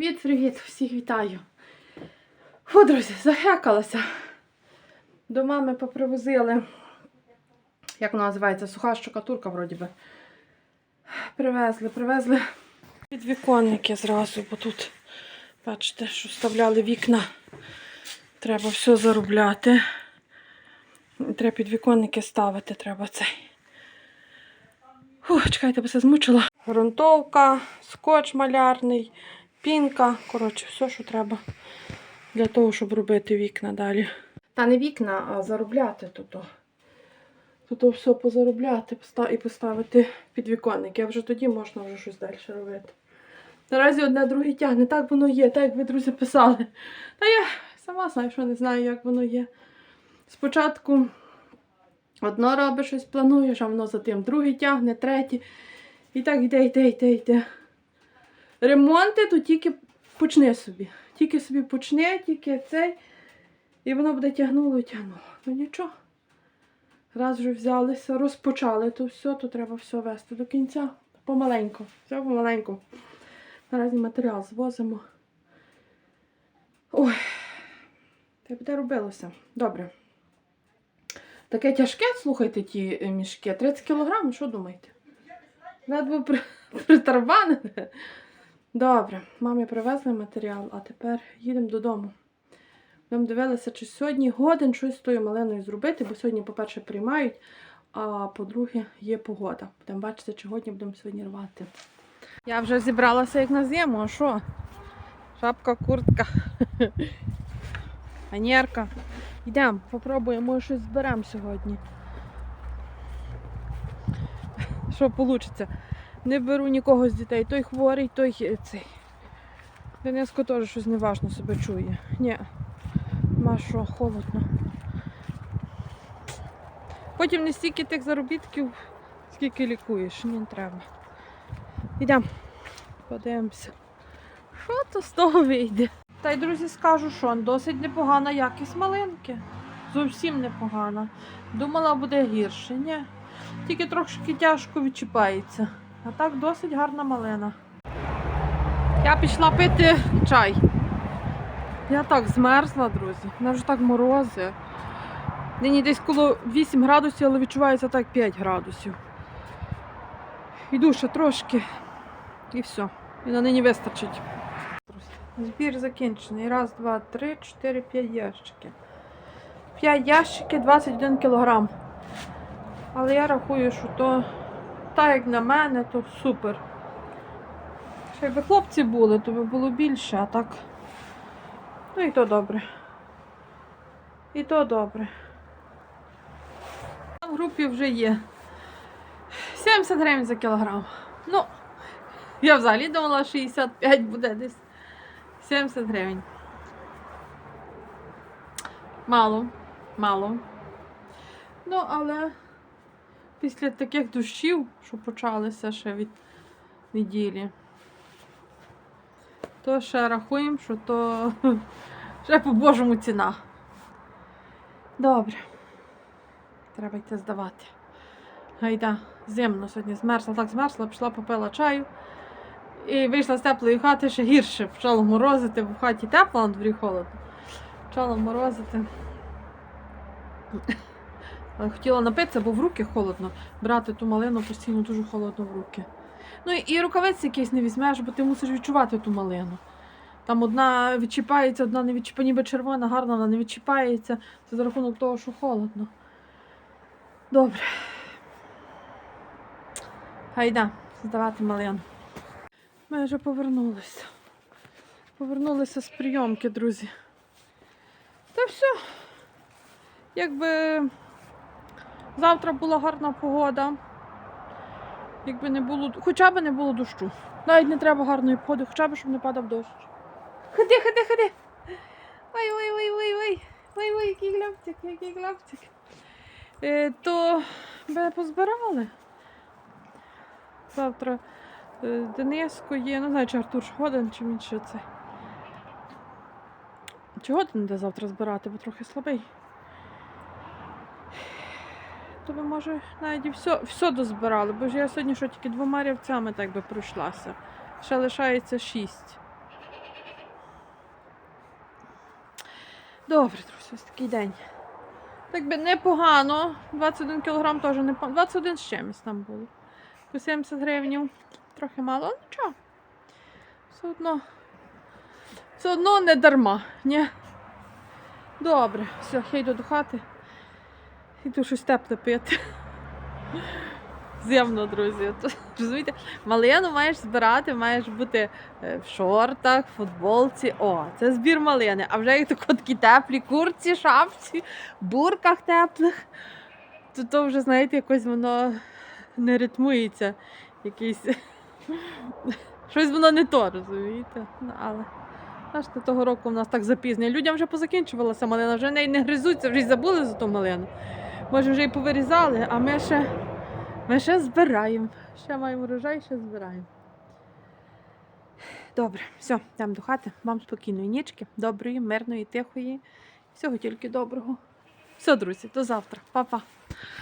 Привіт, привіт, всіх вітаю. Фу, друзі, захекалася. До мами попривозили, як вона називається, суха штукатурка, вроді би. Привезли, привезли підвіконники зразу, бо тут, бачите, що вставляли вікна. Треба все заробляти. Треба підвіконники ставити, треба цей. Фух, чекайте, бо все змучила. Грунтовка, скотч малярний, пінка. Коротше, все, що треба для того, щоб робити вікна далі. Та не вікна, а заробляти тут. Тут все позаробляти і поставити підвіконники. А вже тоді можна вже щось далі робити. Наразі одне друге тягне. Так воно є, так як ви, друзі, писали. Та я сама знаю, що не знаю, як воно є. Спочатку одно робиш щось плануєш, а воно за тим друге тягне, третє. І так йде, йде, йде, йде. Ремонти то тільки почни собі. Тільки собі почни, тільки цей. І воно буде тягнуло і тягнуло. Ну нічого. Раз вже взялися, розпочали то все, то треба все вести до кінця. Помаленьку. Все помаленьку. Наразі матеріал звозимо. Ой, та буде робилося. Добре. Таке тяжке, слухайте, ті е, мішки. 30 кілограмів, що думаєте? Ледве при... Добре, мамі привезли матеріал, а тепер їдемо додому. Ми дивилися, чи сьогодні годин щось з тою малиною зробити, бо сьогодні, по-перше, приймають, а по-друге, є погода. Будемо бачити, чи годні будемо сьогодні рвати. Я вже зібралася як на зиму, а що? Шапка, куртка, манерка. Йдемо, попробуємо, щось зберемо сьогодні. Що вийде? Не беру нікого з дітей. Той хворий, той е, цей. Дениско теж щось неважно себе чує. Ні. Ма що, холодно. Потім не стільки тих заробітків, скільки лікуєш, ні, не треба. Йдемо, подивимося. Що то з того вийде? Та й друзі скажу, що досить непогана якість малинки. Зовсім непогана. Думала, буде гірше. Ні. Тільки трошки тяжко відчіпається. А так досить гарна малина. Я пішла пити чай. Я так змерзла, друзі. Мене вже так морози. Нині десь коло 8 градусів, але відчувається так 5 градусів. Йду ще трошки і все. І на нині вистачить. Збір закінчений. Раз, два, три, чотири, п'ять ящиків. П'ять ящиків, 21 кілограм. Але я рахую, що то, так як на мене, то супер. Ще якби хлопці були, то би було більше, а так. Ну і то добре. І то добре. В групі вже є 70 гривень за кілограм. Ну, я взагалі думала, 65 буде десь 70 гривень. Мало, мало. Ну, але після таких дощів, що почалися ще від неділі, то ще рахуємо, що то ще по-божому ціна. Добре. Треба йти здавати. Гайда, зимно сьогодні змерзла, так змерзла, пішла, попила чаю. І вийшла з теплої хати ще гірше. Почало морозити, бо в хаті тепло, а на дворі холодно. Почало морозити. Але хотіла напитися, бо в руки холодно. Брати ту малину постійно дуже холодно в руки. Ну і- рукавиці якісь не візьмеш, бо ти мусиш відчувати ту малину. Там одна відчіпається, одна не відчіпається, ніби червона, гарна, вона не відчіпається. Це за рахунок того, що холодно. Добре. Гайда, здавати малину. Ми вже повернулися. Повернулися з прийомки, друзі. Та все. Якби завтра була гарна погода. Якби не було, хоча б не було дощу. Навіть не треба гарної погоди, хоча б щоб не падав дощ. Ходи, ходи, ходи. Ой, ой, ой, ой, ой. Ой, ой, який глябчик, який глябчик. Е, то би позбирали. Завтра е, Дениско є, не знаю, чи Артур Шходин, чи він ще це. Чого ти не де завтра збирати, бо трохи слабий тобі, може, навіть і все все дозбирали, бо ж я сьогодні що тільки двома рівцями так би пройшлася. Ще лишається шість. Добре, друзі, ось такий день. Так би непогано. 21 кілограм теж не непогано. 21 з чимось там було. По 70 гривень. Трохи мало, але нічого. Все одно Все одно не дарма. ні? Добре, все, я йду до хати. Йду щось тепле пити. З'ємно, друзі. То, розумієте, малину маєш збирати, маєш бути е, в шортах, футболці. О, це збір малини. А вже як такі теплі курці, шапці, бурках теплих, то, то вже, знаєте, якось воно не ритмується. Якийсь... Щось воно не то, розумієте? Ну, але бачите, того року в нас так запізнення. Людям вже позакінчувалася малина, вже неї не гризуться, вже й забули за ту малину. Може, вже й повирізали, а ми ще, ми ще збираємо. Ще маємо урожай, ще збираємо. Добре, все, йдемо до хати. Вам спокійної нічки, доброї, мирної, тихої. Всього тільки доброго. Все, друзі, до завтра. Па-па.